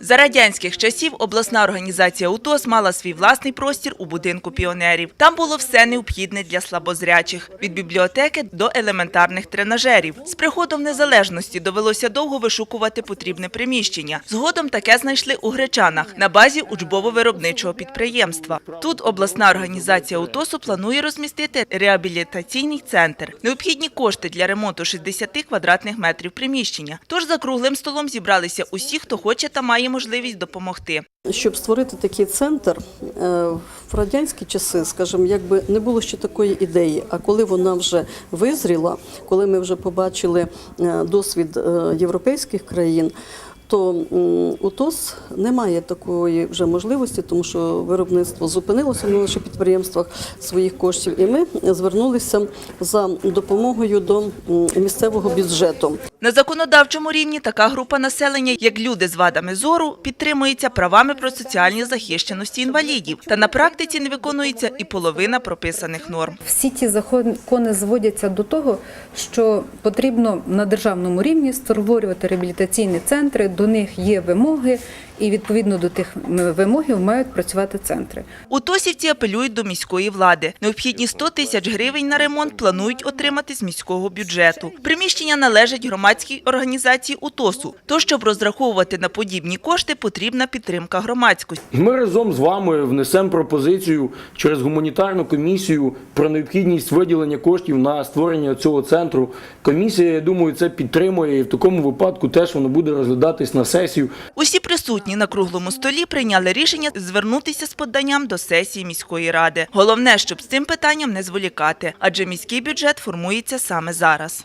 За радянських часів обласна організація УТОС мала свій власний простір у будинку піонерів. Там було все необхідне для слабозрячих – від бібліотеки до елементарних тренажерів. З приходом незалежності довелося довго вишукувати потрібне приміщення. Згодом таке знайшли у Гречанах на базі учбово-виробничого підприємства. Тут обласна організація УТОСу планує розмістити реабілітаційний центр. Необхідні кошти для ремонту 60 квадратних метрів приміщення. Тож за круглим столом зібралися усі, хто хоче та має можливість допомогти. Щоб створити такий центр е, в радянські часи, скажімо, якби не було ще такої ідеї. А коли вона вже визріла, коли ми вже побачили е, досвід е, європейських країн. То м, у ТОС немає такої вже можливості, тому що виробництво зупинилося на наших підприємствах своїх коштів, і ми звернулися за допомогою до місцевого бюджету. На законодавчому рівні така група населення, як люди з вадами зору, підтримується правами про соціальні захищеності інвалідів. Та на практиці не виконується і половина прописаних норм. Всі ці закони зводяться до того, що потрібно на державному рівні створювати реабілітаційні центри, до них є вимоги, і відповідно до тих вимог мають працювати центри. Утосівці апелюють до міської влади. Необхідні 100 тисяч гривень на ремонт планують отримати з міського бюджету. Приміщення належать громадській організації УТОСу. То, щоб розраховувати на подібні кошти, потрібна підтримка громадськості. Ми разом з вами внесемо пропозицію через гуманітарну комісію про необхідність виділення коштів на створення цього центру. Комісія, я думаю, це підтримує і в такому випадку теж воно буде розглядатись на сесію. Усі присутні на круглому столі прийняли рішення звернутися з поданням до сесії міської ради. Головне, щоб з цим питанням не зволікати, адже міський бюджет формується саме зараз.